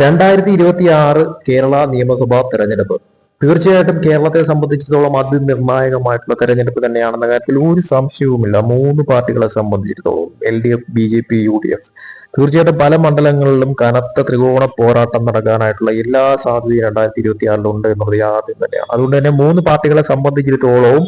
രണ്ടായിരത്തി ഇരുപത്തി ആറ് കേരള നിയമസഭാ തെരഞ്ഞെടുപ്പ്. തീർച്ചയായിട്ടും കേരളത്തെ സംബന്ധിച്ചിടത്തോളം അതിനിർണായകമായിട്ടുള്ള തെരഞ്ഞെടുപ്പ് തന്നെയാണെന്ന കാര്യത്തിൽ ഒരു സംശയവുമില്ല. മൂന്ന് പാർട്ടികളെ സംബന്ധിച്ചിടത്തോളം L D F B J P U D F. തീർച്ചയായിട്ടും പല മണ്ഡലങ്ങളിലും കനത്ത ത്രികോണ പോരാട്ടം നടക്കാനായിട്ടുള്ള എല്ലാ സാധ്യതയും രണ്ടായിരത്തി ഇരുപത്തി ആറിലുണ്ട് എന്നുള്ളത് യാഥാർത്ഥ്യം തന്നെയാണ്. അതുകൊണ്ട് തന്നെ മൂന്ന് പാർട്ടികളെ സംബന്ധിച്ചിടത്തോളവും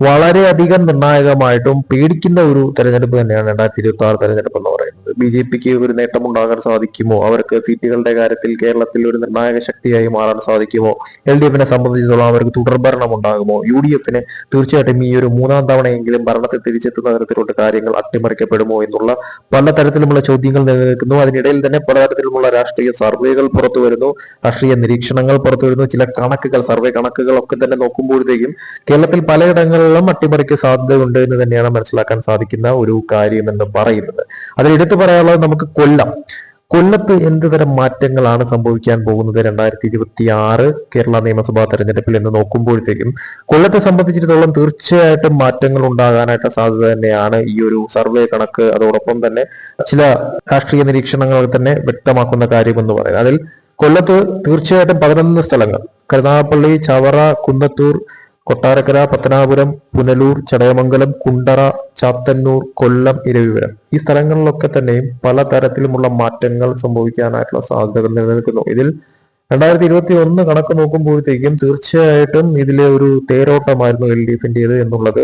വളരെയധികം നിർണായകമായിട്ടും പേടിക്കുന്ന ഒരു തെരഞ്ഞെടുപ്പ് തന്നെയാണ് രണ്ടായിരത്തി ഇരുപത്തി ആറ് തെരഞ്ഞെടുപ്പ് എന്ന് പറയുന്നത്. ബി ജെ പിക്ക് ഒരു നേട്ടമുണ്ടാകാൻ സാധിക്കുമോ? അവർക്ക് സീറ്റുകളുടെ കാര്യത്തിൽ കേരളത്തിൽ ഒരു നിർണായക ശക്തിയായി മാറാൻ സാധിക്കുമോ? എൽ ഡി എഫിനെ സംബന്ധിച്ചിടത്തോളം അവർക്ക് തുടർഭരണം ഉണ്ടാകുമോ യു ഡി എഫിന് തീർച്ചയായിട്ടും ഈ ഒരു മൂന്നാം തവണയെങ്കിലും ഭരണത്തിൽ തിരിച്ചെത്തുന്ന തരത്തിലുള്ള കാര്യങ്ങൾ അട്ടിമറിക്കപ്പെടുമോ എന്നുള്ള പല പലതരത്തിലുമുള്ള ചോദ്യങ്ങൾ നിലനിൽക്കുന്നു. അതിനിടയിൽ തന്നെ പലതരത്തിലുമുള്ള രാഷ്ട്രീയ സർവേകൾ പുറത്തു വരുന്നു. രാഷ്ട്രീയ നിരീക്ഷണങ്ങൾ പുറത്തു വരുന്നു. ചില കണക്കുകൾ സർവേ കണക്കുകൾ ഒക്കെ തന്നെ നോക്കുമ്പോഴത്തേക്കും കേരളത്തിൽ പലയിടങ്ങളിലും അട്ടിമറിക്ക് സാധ്യതയുണ്ട് എന്ന് തന്നെയാണ് മനസ്സിലാക്കാൻ സാധിക്കുന്ന ഒരു കാര്യം എന്ന് പറയുന്നത്. അതിൽ എടുത്തു പറയാനുള്ളത് നമുക്ക് കൊല്ലം. കൊല്ലത്ത് എന്ത് തരം മാറ്റങ്ങളാണ് സംഭവിക്കാൻ പോകുന്നത് രണ്ടായിരത്തി ഇരുപത്തി ആറ് കേരള നിയമസഭാ തെരഞ്ഞെടുപ്പിൽ എന്ന് നോക്കുമ്പോഴത്തേക്കും കൊല്ലത്തെ സംബന്ധിച്ചിടത്തോളം തീർച്ചയായിട്ടും മാറ്റങ്ങൾ ഉണ്ടാകാനായിട്ട് സാധ്യത തന്നെയാണ് ഈ ഒരു സർവേ കണക്ക്. അതോടൊപ്പം തന്നെ ചില രാഷ്ട്രീയ നിരീക്ഷണങ്ങൾ തന്നെ വ്യക്തമാക്കുന്ന കാര്യം എന്ന് പറയുന്നത് അതിൽ കൊല്ലത്ത് തീർച്ചയായിട്ടും പതിനൊന്ന് സ്ഥലങ്ങൾ. കരുനാഗപ്പള്ളി ചവറ കുന്നത്തൂർ കൊട്ടാരക്കര പത്തനാപുരം പുനലൂർ ചടയമംഗലം കുണ്ടറ ചാത്തന്നൂർ കൊല്ലം ഇരവിപുരം ഈ സ്ഥലങ്ങളിലൊക്കെ തന്നെയും പല തരത്തിലുമുള്ള മാറ്റങ്ങൾ സംഭവിക്കാനായിട്ടുള്ള സാധ്യതകൾ നിലനിൽക്കുന്നു. ഇതിൽ രണ്ടായിരത്തി ഇരുപത്തി ഒന്ന് കണക്ക് നോക്കുമ്പോഴത്തേക്കും തീർച്ചയായിട്ടും ഇതിലെ ഒരു തേരോട്ടമായിരുന്നു എൽ ഡി എഫിന്റെത് എന്നുള്ളത്.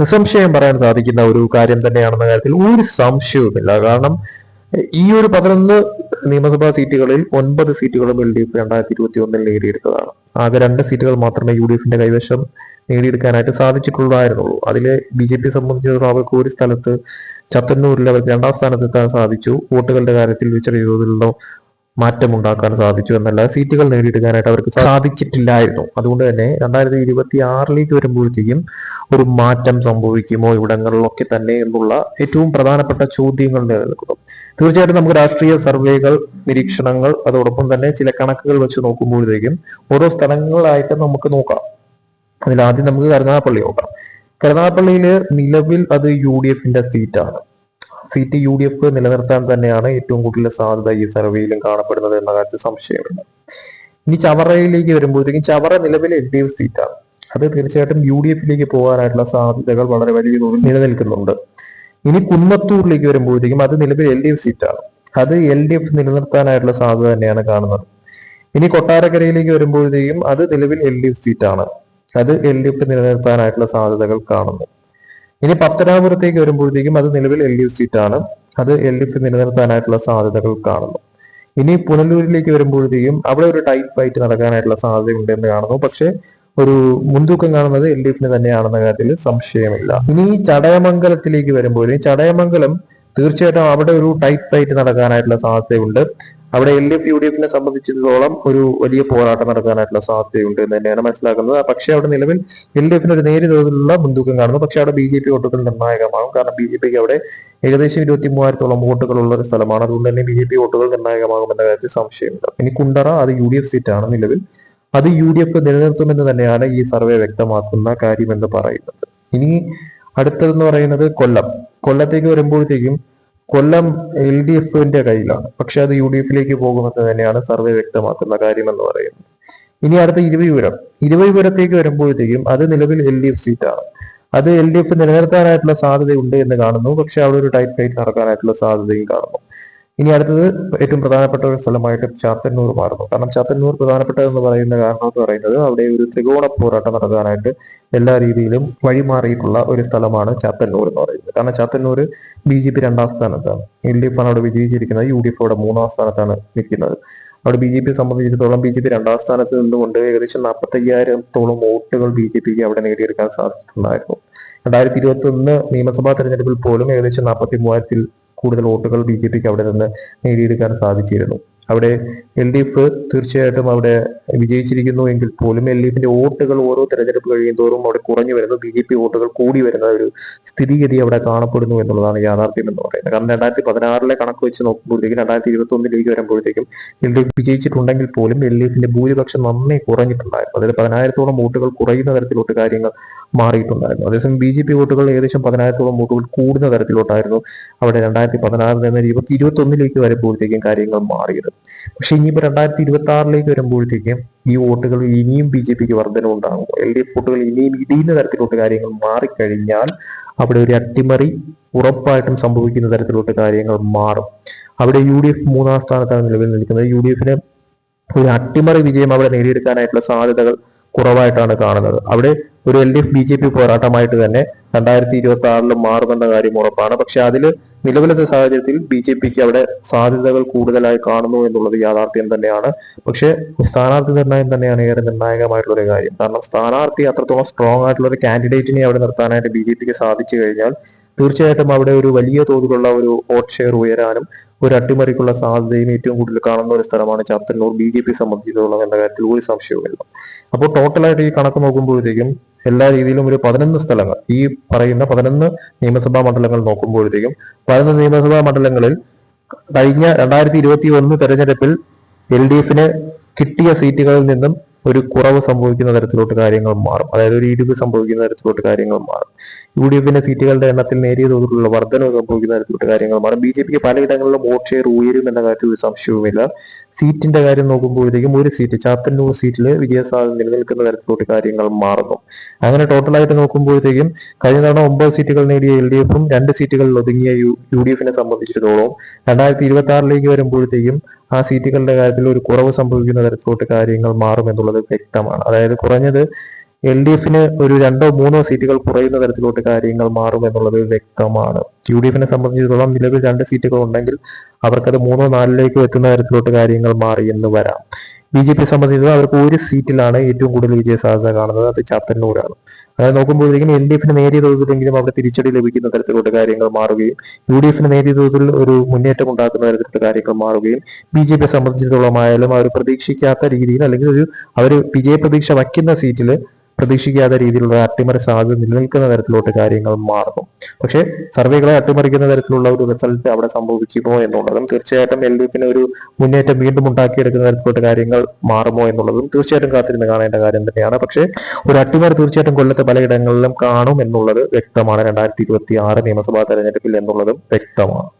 നിസ്സംശയം പറയാൻ സാധിക്കുന്ന ഒരു കാര്യം തന്നെയാണെന്ന കാര്യത്തിൽ ഒരു സംശയവുമില്ല. കാരണം ഈ ഒരു പതിനൊന്ന് നിയമസഭാ സീറ്റുകളിൽ ഒൻപത് സീറ്റുകളും എൽ ഡി എഫ് രണ്ടായിരത്തി ഇരുപത്തി ഒന്നിൽ നേടിയെടുത്തതാണ്. ആകെ രണ്ട് സീറ്റുകൾ മാത്രമേ യു ഡി എഫിന്റെ കൈവശം നേടിയെടുക്കാനായിട്ട് സാധിച്ചിട്ടുള്ളതായിരുന്നുള്ളൂ. അതിൽ ബി ജെ പി സംബന്ധിച്ചിടത്തോളം അവർക്ക് ഒരു സ്ഥലത്ത് ചത്തന്നൂരിൽ അവർക്ക് രണ്ടാം സ്ഥാനത്തെത്താൻ സാധിച്ചു. വോട്ടുകളുടെ കാര്യത്തിൽ ചെറിയ തോതിലുള്ള മാറ്റമുണ്ടാക്കാൻ സാധിച്ചു എന്നല്ല സീറ്റുകൾ നേടിയെടുക്കാനായിട്ട് അവർക്ക് സാധിച്ചിട്ടില്ലായിരുന്നു. അതുകൊണ്ട് തന്നെ രണ്ടായിരത്തി ഇരുപത്തി ആറിലേക്ക് വരുമ്പോഴത്തേക്കും ഒരു മാറ്റം സംഭവിക്കുമോ ഇവിടങ്ങളിലൊക്കെ തന്നെ എന്നുള്ള ഏറ്റവും പ്രധാനപ്പെട്ട ചോദ്യങ്ങൾ നിലനിൽക്കുന്നു. തീർച്ചയായിട്ടും നമുക്ക് രാഷ്ട്രീയ സർവേകൾ നിരീക്ഷണങ്ങൾ അതോടൊപ്പം തന്നെ ചില കണക്കുകൾ വെച്ച് നോക്കുമ്പോഴത്തേക്കും ഓരോ സ്ഥലങ്ങളായിട്ട് നമുക്ക് നോക്കാം. അതിൽ ആദ്യം നമുക്ക് കരുനാഗപ്പള്ളി നോക്കാം. കരുനാഗപ്പള്ളിയിൽ നിലവിൽ അത് യു ഡി എഫിന്റെ സീറ്റാണ്. സീറ്റ് യു ഡി എഫ് നിലനിർത്താൻ തന്നെയാണ് ഏറ്റവും കൂടുതൽ സാധ്യത ഈ സർവേയിലും കാണപ്പെടുന്നത് എന്ന കാര്യത്തിൽ സംശയമില്ല. ഇനി ചവറയിലേക്ക് വരുമ്പോഴത്തേക്കും ചവറ നിലവിലെ എൽ ഡി എഫ് സീറ്റാണ്. അത് തീർച്ചയായിട്ടും യു ഡി എഫിലേക്ക് പോകാനായിട്ടുള്ള സാധ്യതകൾ വളരെ വലിയ തോതിൽ നിലനിൽക്കുന്നുണ്ട്. ഇനി കുന്നത്തൂരിലേക്ക് വരുമ്പോഴത്തേക്കും അത് നിലവിൽ എൽ ഡി എഫ് സീറ്റാണ്. അത് എൽ ഡി എഫ് നിലനിർത്താനായിട്ടുള്ള സാധ്യത തന്നെയാണ് കാണുന്നത്. ഇനി കൊട്ടാരക്കരയിലേക്ക് വരുമ്പോഴത്തേക്കും അത് നിലവിൽ എൽ ഡി എഫ് സീറ്റാണ്. അത് എൽ ഡി എഫ് നിലനിർത്താനായിട്ടുള്ള സാധ്യതകൾ കാണുന്നു. ഇനി പത്തനാപുരത്തേക്ക് വരുമ്പോഴത്തേക്കും അത് നിലവിൽ എൽ ഡി എഫ് സീറ്റാണ് അത് എൽ ഡി എഫ് നിലനിർത്താനായിട്ടുള്ള സാധ്യതകൾ കാണുന്നു. ഇനി പുനലൂരിലേക്ക് വരുമ്പോഴത്തേക്കും അവിടെ ഒരു ടൈറ്റ് ഫൈറ്റ് നടക്കാനായിട്ടുള്ള സാധ്യതയുണ്ട് എന്ന് കാണുന്നു. പക്ഷേ ഒരു മുൻതൂക്കം കാണുന്നത് എൽ ഡി എഫിന് തന്നെയാണെന്ന കാര്യത്തിൽ സംശയമില്ല. ഇനി ചടയമംഗലത്തിലേക്ക് വരുമ്പോൾ ചടയമംഗലം തീർച്ചയായിട്ടും അവിടെ ഒരു ടൈറ്റ് ഫൈറ്റ് നടക്കാനായിട്ടുള്ള സാധ്യതയുണ്ട്. അവിടെ L D F U D എഫിനെ സംബന്ധിച്ചിടത്തോളം ഒരു വലിയ പോരാട്ടം നടക്കാനായിട്ടുള്ള സാധ്യതയുണ്ട് എന്ന് തന്നെയാണ് മനസ്സിലാക്കുന്നത്. പക്ഷേ അവിടെ നിലവിൽ എൽ ഡി എഫിന് ഒരു നേരിയ തോതിലുള്ള മുൻതൂക്കം കാണുന്നു. പക്ഷെ അവിടെ ബി ജെ പി വോട്ടുകൾ നിർണായകമാകും. കാരണം ബി ജെ പിക്ക് അവിടെ ഏകദേശം ഇരുപത്തി മൂവായിരത്തോളം വോട്ടുകൾ ഉള്ള ഒരു സ്ഥലമാണ്. അതുകൊണ്ട് തന്നെ ബി ജെ പി വോട്ടുകൾ നിർണായകമാകുമെന്ന കാര്യത്തിൽ സംശയമുണ്ട് ഇനി കുണ്ടറ അത് യു ഡി എഫ് സീറ്റാണ് നിലവിൽ. അത് യു ഡി എഫ് നിലനിർത്തുമെന്ന് തന്നെയാണ് ഈ സർവേ വ്യക്തമാക്കുന്ന കാര്യമെന്ന് പറയുന്നത്. ഇനി അടുത്തതെന്ന് പറയുന്നത് കൊല്ലം. കൊല്ലത്തേക്ക് വരുമ്പോഴത്തേക്കും കൊല്ലം എൽ ഡി എഫിന്റെ കയ്യിലാണ്. പക്ഷെ അത് യു ഡി എഫിലേക്ക് പോകുമെന്ന് തന്നെയാണ് സർവേ വ്യക്തമാക്കുന്ന കാര്യം എന്ന് പറയുന്നത്. ഇനി അടുത്ത ഇരുവിപുരം ഇരുവിപുരത്തേക്ക് വരുമ്പോഴത്തേക്കും അത് നിലവിൽ എൽ ഡി എഫ് സീറ്റാണ്. അത് എൽ ഡി എഫ് നിലനിർത്താനായിട്ടുള്ള സാധ്യതയുണ്ട് എന്ന് കാണുന്നു. പക്ഷെ അവിടെ ഒരു ടൈറ്റ് ഫൈറ്റ് നടക്കാനായിട്ടുള്ള സാധ്യതയും കാണുന്നു. ഇനി അടുത്തത് ഏറ്റവും പ്രധാനപ്പെട്ട ഒരു സ്ഥലമായിട്ട് ചാത്തന്നൂർ മാറുന്നു. കാരണം ചാത്തന്നൂർ പ്രധാനപ്പെട്ടതെന്ന് പറയുന്ന കാരണം എന്ന് പറയുന്നത് അവിടെ ഒരു ത്രികോണ പോരാട്ടം നടക്കാനായിട്ട് എല്ലാ രീതിയിലും വഴിമാറിയിട്ടുള്ള ഒരു സ്ഥലമാണ് ചാത്തന്നൂർ എന്ന് പറയുന്നത്. കാരണം ചാത്തന്നൂർ ബി ജെ പി രണ്ടാം സ്ഥാനത്താണ്. എൽ ഡി എഫ് ആണ് അവിടെ വിജയിച്ചിരിക്കുന്നത്. യു ഡി എഫ് അവിടെ മൂന്നാം സ്ഥാനത്താണ് നിൽക്കുന്നത്. അവിടെ ബി ജെ പി സംബന്ധിച്ചിടത്തോളം ബി ജെ പി രണ്ടാം സ്ഥാനത്ത് നിന്നുകൊണ്ട് ഏകദേശം നാൽപ്പത്തി അയ്യായിരത്തോളം വോട്ടുകൾ ബി ജെ പിക്ക് അവിടെ നേടിയെടുക്കാൻ സാധിച്ചിട്ടുണ്ടായിരുന്നു. രണ്ടായിരത്തി ഇരുപത്തി ഒന്ന് നിയമസഭാ തെരഞ്ഞെടുപ്പിൽ പോലും ഏകദേശം നാൽപ്പത്തി മൂവായിരത്തിൽ കൂടുതൽ വോട്ടുകൾ ബി ജെ പിക്ക് അവിടെ നിന്ന് നേടിയെടുക്കാൻ സാധിച്ചിരുന്നു. അവിടെ എൽ ഡി എഫ് തീർച്ചയായിട്ടും അവിടെ വിജയിച്ചിരിക്കുന്നു എങ്കിൽ പോലും എൽ ഡി എഫിന്റെ വോട്ടുകൾ ഓരോ തെരഞ്ഞെടുപ്പ് കഴിയും തോറും അവിടെ കുറഞ്ഞു വരുന്നു. ബി ജെ പി വോട്ടുകൾ കൂടി വരുന്ന ഒരു സ്ഥിതിഗതി അവിടെ കാണപ്പെടുന്നു എന്നുള്ളതാണ് യാഥാർത്ഥ്യം എന്ന് പറയുന്നത്. കാരണം രണ്ടായിരത്തി പതിനാറിലെ കണക്ക് വെച്ച് നോക്കുമ്പോഴത്തേക്കും രണ്ടായിരത്തി ഇരുപത്തി ഒന്നിലേക്ക് വരുമ്പോഴത്തേക്കും എൽ ഡി എഫ് വിജയിച്ചിട്ടുണ്ടെങ്കിൽ പോലും എൽ ഡി എഫിന്റെ ഭൂരിപക്ഷം നന്നേ കുറഞ്ഞിട്ടുണ്ടായിരുന്നു. അതിൽ പതിനായിരത്തോളം വോട്ടുകൾ കുറയുന്ന തരത്തിലോട്ട് കാര്യങ്ങൾ മാറിയിട്ടുണ്ടായിരുന്നു. അതേസമയം ബി ജെ പി വോട്ടുകൾ ഏകദേശം പതിനായിരത്തോളം വോട്ടുകൾ കൂടുന്ന തരത്തിലോട്ടായിരുന്നു അവിടെ രണ്ടായിരത്തി പതിനാറിൽ നിന്ന് ഇരുപത്തി ഇരുപത്തി ഒന്നിലേക്ക് വരുമ്പോഴത്തേക്കും കാര്യങ്ങൾ മാറിയത്. പക്ഷേ ഇനിയിപ്പോൾ രണ്ടായിരത്തി ഇരുപത്തി ആറിലേക്ക് വരുമ്പോഴത്തേക്കും ഈ വോട്ടുകൾ ഇനിയും ബി ജെ പിക്ക് വർധനമുണ്ടാകും എൽ ഡി എഫ് വോട്ടുകൾ ഇനിയും ഇടിയുന്ന തരത്തിലോട്ട് കാര്യങ്ങൾ മാറിക്കഴിഞ്ഞാൽ അവിടെ ഒരു അട്ടിമറി ഉറപ്പായിട്ടും സംഭവിക്കുന്ന തരത്തിലോട്ട് കാര്യങ്ങൾ മാറും. അവിടെ യു ഡി എഫ് മൂന്നാം സ്ഥാനത്താണ് നിലവിൽ നിൽക്കുന്നത്. യു ഡി എഫിന് ഒരു അട്ടിമറി വിജയം അവിടെ നേടിയെടുക്കാനായിട്ടുള്ള സാധ്യതകൾ കുറവായിട്ടാണ് കാണുന്നത്. അവിടെ ഒരു L D F B J P പോരാട്ടമായിട്ട് തന്നെ രണ്ടായിരത്തി ഇരുപത്തി ആറിലും മാറുമെന്ന കാര്യം ഉറപ്പാണ്. പക്ഷെ അതിൽ നിലവിലത്തെ സാഹചര്യത്തിൽ ബി ജെ പിക്ക് അവിടെ സാധ്യതകൾ കൂടുതലായി കാണുന്നു എന്നുള്ളത് യാഥാർത്ഥ്യം തന്നെയാണ്. പക്ഷെ സ്ഥാനാർത്ഥി നിർണയം തന്നെയാണ് ഏറെ നിർണായകമായിട്ടുള്ള ഒരു കാര്യം. കാരണം സ്ഥാനാർത്ഥി അത്രത്തോളം സ്ട്രോങ് ആയിട്ടുള്ള ഒരു കാൻഡിഡേറ്റിനെ അവിടെ നിർത്താനായിട്ട് ബി ജെ പിക്ക് സാധിച്ചു കഴിഞ്ഞാൽ തീർച്ചയായിട്ടും അവിടെ ഒരു വലിയ തോതിലുള്ള ഒരു വോട്ട് ഷെയർ ഉയരാനും ഒരു അട്ടിമറിക്കുള്ള സാധ്യതയും ഏറ്റവും കൂടുതൽ കാണുന്ന ഒരു സ്ഥലമാണ് ചാത്തന്നൂർ. ബി ജെ പി സംബന്ധിച്ചിടത്തോളം എന്ന കാര്യത്തിൽ ഒരു സംശയവുമില്ല അപ്പോൾ ടോട്ടലായിട്ട് ഈ കണക്ക് നോക്കുമ്പോഴത്തേക്കും എല്ലാ രീതിയിലും ഒരു പതിനൊന്ന് സ്ഥലങ്ങൾ ഈ പറയുന്ന പതിനൊന്ന് നിയമസഭാ മണ്ഡലങ്ങൾ നോക്കുമ്പോഴത്തേക്കും പതിനൊന്ന് നിയമസഭാ മണ്ഡലങ്ങളിൽ കഴിഞ്ഞ രണ്ടായിരത്തി ഇരുപത്തി ഒന്ന് തെരഞ്ഞെടുപ്പിൽ എൽ ഡി എഫിന് കിട്ടിയ സീറ്റുകളിൽ നിന്നും ഒരു കുറവ് സംഭവിക്കുന്ന തരത്തിലോട്ട് കാര്യങ്ങൾ മാറും. അതായത് ഒരു ഇടിവ് സംഭവിക്കുന്ന തരത്തിലോട്ട് കാര്യങ്ങൾ മാറും. യു ഡി എഫിന്റെ സീറ്റുകളുടെ എണ്ണത്തിൽ നേരിയ തോതിലുള്ള വർധനവ് സംഭവിക്കുന്ന തരത്തിലോട്ട് കാര്യങ്ങൾ മാറും. ബി ജെ പിക്ക് പലയിടങ്ങളിലും വോട്ട് ഷെയർ ഉയരും എന്ന കാര്യത്തിൽ ഒരു സംശയവുമില്ല. സീറ്റിന്റെ കാര്യം നോക്കുമ്പോഴത്തേക്കും ഒരു സീറ്റ് ചാത്തന്നൂർ സീറ്റിൽ വിജയസാധ്യത നിലനിൽക്കുന്ന തരത്തിലോട്ട് കാര്യങ്ങൾ മാറുന്നു. അങ്ങനെ ടോട്ടലായിട്ട് നോക്കുമ്പോഴത്തേക്കും കഴിഞ്ഞ തവണ ഒമ്പത് സീറ്റുകൾ നേടിയ എൽ ഡി എഫും രണ്ട് സീറ്റുകളിൽ ഒതുങ്ങിയ യു യു ഡി എഫിനെ സംബന്ധിച്ചിടത്തോളം രണ്ടായിരത്തി ഇരുപത്തി ആറിലേക്ക് വരുമ്പോഴത്തേക്കും ആ സീറ്റുകളുടെ കാര്യത്തിൽ ഒരു കുറവ് സംഭവിക്കുന്ന തരത്തിലോട്ട് കാര്യങ്ങൾ മാറും എന്നുള്ളത് വ്യക്തമാണ്. അതായത് കുറഞ്ഞത് എൽ ഡി എഫിന് ഒരു രണ്ടോ മൂന്നോ സീറ്റുകൾ കുറയുന്ന തരത്തിലോട്ട് കാര്യങ്ങൾ മാറും എന്നുള്ളത് വ്യക്തമാണ്. യു ഡി എഫിനെ സംബന്ധിച്ചിടത്തോളം നിലവിൽ രണ്ട് സീറ്റുകൾ ഉണ്ടെങ്കിൽ അവർക്കത് മൂന്നോ നാലിലേക്കോ എത്തുന്ന തരത്തിലോട്ട് കാര്യങ്ങൾ മാറി എന്ന് വരാം. ബി ജെ പി സംബന്ധിച്ചിടത്തോളം അവർക്ക് ഒരു സീറ്റിലാണ് ഏറ്റവും കൂടുതൽ വിജയ സാധ്യത കാണുന്നത്. അത് ചാത്തന്നൂരാണ് അതായത് നോക്കുമ്പോഴത്തേക്കും എൽ ഡി എഫിന് നേരിയ തോതിലെങ്കിലും അവിടെ തിരിച്ചടി ലഭിക്കുന്ന തരത്തിലോട്ട് കാര്യങ്ങൾ മാറുകയും യു ഡി എഫിന് നേരിയ തോതിൽ ഒരു മുന്നേറ്റം ഉണ്ടാക്കുന്ന തരത്തിലോട്ട് കാര്യങ്ങൾ മാറുകയും ബി ജെ പിയെ സംബന്ധിച്ചിടത്തോളം ആയാലും അവർ പ്രതീക്ഷിക്കാത്ത രീതിയിൽ അല്ലെങ്കിൽ ഒരു അവർ വിജയ പ്രതീക്ഷ വയ്ക്കുന്ന സീറ്റിൽ പ്രതീക്ഷിക്കാത്ത രീതിയിലുള്ള അട്ടിമറി സാധ്യത നിലനിൽക്കുന്ന തരത്തിലോട്ട് കാര്യങ്ങൾ മാറുന്നു. പക്ഷേ സർവേകളെ അട്ടിമറിക്കുന്ന തരത്തിലുള്ള ഒരു റിസൾട്ട് അവിടെ സംഭവിക്കുമോ എന്നുള്ളതും തീർച്ചയായിട്ടും എൽ ഡി എഫിന് ഒരു മുന്നേറ്റം വീണ്ടും ഉണ്ടാക്കിയെടുക്കുന്ന തരത്തിലോട്ട് കാര്യങ്ങൾ മാറുമോ എന്നുള്ളതും തീർച്ചയായിട്ടും കാത്തിരുന്ന് കാണേണ്ട കാര്യം തന്നെയാണ്. പക്ഷേ ഒരു അട്ടിമറി തീർച്ചയായിട്ടും കൊല്ലത്തെ പലയിടങ്ങളിലും കാണും എന്നുള്ളത് വ്യക്തമാണ്. രണ്ടായിരത്തി ഇരുപത്തി ആറ് നിയമസഭാ തെരഞ്ഞെടുപ്പിൽ എന്നുള്ളതും വ്യക്തമാണ്.